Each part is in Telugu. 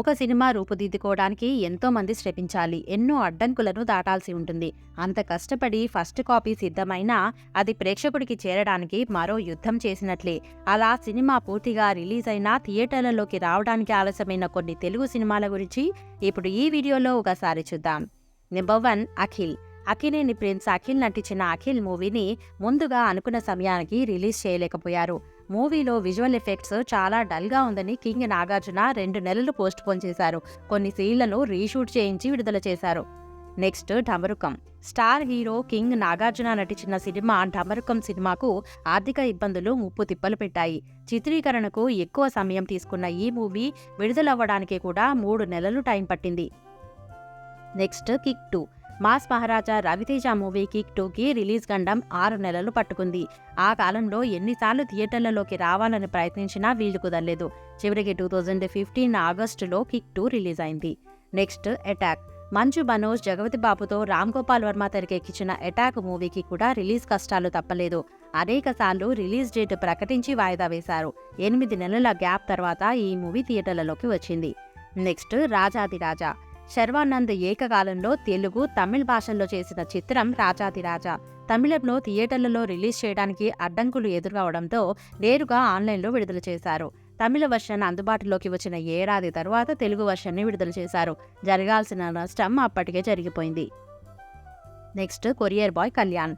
ఒక సినిమా రూపుదిద్దుకోవడానికి ఎంతో మంది శ్రమించాలి. ఎన్నో అడ్డంకులను దాటాల్సి ఉంటుంది. అంత కష్టపడి ఫస్ట్ కాపీ సిద్ధమైనా అది ప్రేక్షకుడికి చేరడానికి మరో యుద్ధం చేసినట్లే. అలా సినిమా పూర్తిగా రిలీజ్ అయినా థియేటర్లలోకి రావడానికి ఆలస్యమైన కొన్ని తెలుగు సినిమాల గురించి ఇప్పుడు ఈ వీడియోలో ఒకసారి చూద్దాం. Number one Akhil. అఖిలేని prince Akhil నటించిన అఖిల్ మూవీని ముందుగా అనుకున్న సమయానికి రిలీజ్ చేయలేకపోయారు. మూవీలో విజువల్ ఎఫెక్ట్స్ చాలా డల్గా ఉందని కింగ్ నాగార్జున రెండు నెలలు పోస్ట్ పోన్ చేశారు. కొన్ని సీన్లను రీషూట్ చేయించి విడుదల చేశారు. Next Damarukam. Star hero king Nagarjuna నటించిన సినిమా ఢమరుకం సినిమాకు ఆర్థిక ఇబ్బందులు ముప్పు తిప్పలు పెట్టాయి. చిత్రీకరణకు ఎక్కువ సమయం తీసుకున్న ఈ మూవీ విడుదలవ్వడానికి కూడా మూడు నెలలు టైం పట్టింది. Next kick two. Mass Maharaja Ravi Teja movie kick టూకి రిలీజ్ గండం ఆరు నెలలు పట్టుకుంది. ఆ కాలంలో ఎన్నిసార్లు థియేటర్లలోకి రావాలని ప్రయత్నించినా వీలు కుదరలేదు చివరికి టూ థౌజండ్ ఫిఫ్టీన్ ఆగస్టులో కిక్ టూ రిలీజ్ అయింది. Next attack. మంచు మనోజ్ జగపతి బాబుతో రామ్ గోపాల్ వర్మ తెరకెక్కించిన అటాక్ మూవీకి కూడా రిలీజ్ కష్టాలు తప్పలేదు. అనేక సార్లు రిలీజ్ డేట్ ప్రకటించి వాయిదా వేశారు. ఎనిమిది నెలల గ్యాప్ తర్వాత ఈ మూవీ థియేటర్లలోకి వచ్చింది. నెక్స్ట్ రాజాదిరాజా. శర్వానంద్ ఏకకాలంలో తెలుగు తమిళ్ భాషల్లో చేసిన చిత్రం రాజాతిరాజా తమిళంలో థియేటర్లలో రిలీజ్ చేయడానికి అడ్డంకులు ఎదురవడంతో నేరుగా ఆన్లైన్లో విడుదల చేశారు. తమిళ వర్షన్ అందుబాటులోకి వచ్చిన ఏడాది తర్వాత తెలుగు వర్షన్ని విడుదల చేశారు. జరగాల్సిన నష్టం అప్పటికే జరిగిపోయింది. Next courier boy Kalyan.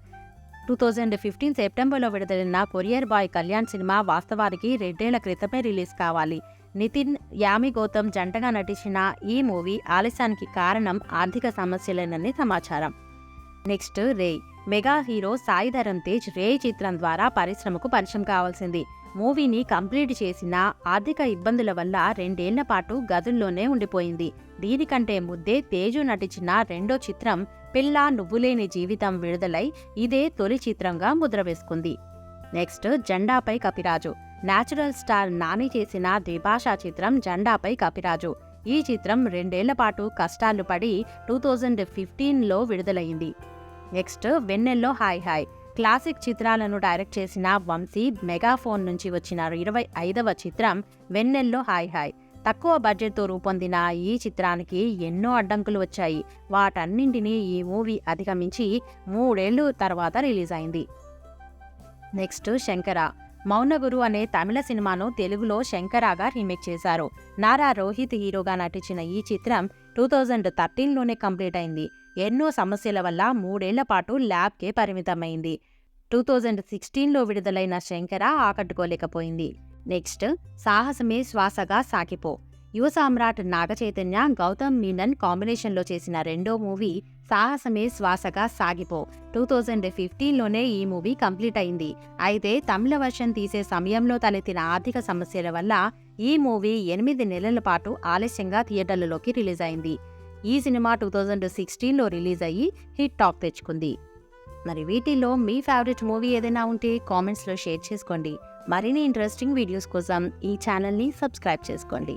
Two thousand fifteen సెప్టెంబర్లో విడుదలైన కొరియర్ బాయ్ కళ్యాణ్ సినిమా వాస్తవానికి రెండేళ్ళ క్రితమే రిలీజ్ కావాలి. నితిన్ యామి గౌతమ్ జంటగా నటించిన ఈ మూవీ ఆలస్యానికి కారణం ఆర్థిక సమస్యలేనని సమాచారం. Next Rey mega hero Sai Dharam Tej Rey చిత్రం ద్వారా పరిశ్రమకు పరిచయం కావాల్సింది. మూవీని కంప్లీట్ చేసిన ఆర్థిక ఇబ్బందుల వల్ల రెండేళ్ళ పాటు గదుల్లోనే ఉండిపోయింది. దీనికంటే ముద్దే తేజు నటించిన రెండో చిత్రం పిల్ల నువ్వులేని జీవితం విడుదలై ఇదే తొలి చిత్రంగా ముద్ర వేసుకుంది. Next Jendapai Kapiraju. Natural star Nani చేసిన ద్విభాషా చిత్రం జెండాపై కపిరాజు. ఈ చిత్రం రెండేళ్ళ పాటు కష్టాలు పడి టూ థౌజండ్ ఫిఫ్టీన్లో విడుదలైంది నెక్స్ట్ వెన్నెల్లో హాయ్ హాయ్. క్లాసిక్ చిత్రాలను డైరెక్ట్ చేసిన వంశీ మెగాఫోన్ నుంచి వచ్చిన ఇరవై ఐదవ చిత్రం వెన్నెల్లో హాయ్ హాయ్. తక్కువ బడ్జెట్తో రూపొందిన ఈ చిత్రానికి ఎన్నో అడ్డంకులు వచ్చాయి. వాటన్నింటినీ ఈ మూవీ అధిగమించి మూడేళ్ళు తర్వాత రిలీజ్ అయింది నెక్స్ట్ శంకర. మౌనగురు అనే తమిళ సినిమాను తెలుగులో శంకరాగా రీమేక్ చేశారు. నారా రోహిత్ హీరోగా నటించిన ఈ చిత్రం టూ థౌజండ్ థర్టీన్లోనే కంప్లీట్ అయింది. ఎన్నో సమస్యల వల్ల మూడేళ్ళ పాటు ల్యాబ్కే పరిమితమైంది. టూ థౌజండ్ సిక్స్టీన్లో విడుదలైన శంకర ఆకట్టుకోలేకపోయింది. నెక్స్ట్ సాహసమే శ్వాసగా సాకిపో యువ సామ్రాట్ నాగచైతన్య గౌతమ్ మీనన్ కాంబినేషన్లో చేసిన రెండో మూవీ సాహసమే శ్వాసగా సాగిపో. టూ థౌజండ్ ఫిఫ్టీన్లోనే ఈ మూవీ కంప్లీట్ అయింది. అయితే తమిళ వర్షన్ తీసే సమయంలో తలెత్తిన ఆర్థిక సమస్యల వల్ల ఈ మూవీ ఎనిమిది నెలల పాటు ఆలస్యంగా థియేటర్లలోకి రిలీజ్ అయింది. ఈ సినిమా టూ థౌజండ్ సిక్స్టీన్లో రిలీజ్ అయ్యి హిట్ టాక్ తెచ్చుకుంది. మరి వీటిల్లో మీ ఫేవరెట్ మూవీ ఏదైనా ఉంటే కామెంట్స్లో షేర్ చేసుకోండి. మరిన్ని ఇంట్రెస్టింగ్ వీడియోస్ కోసం ఈ ఛానల్ని సబ్స్క్రైబ్ చేసుకోండి.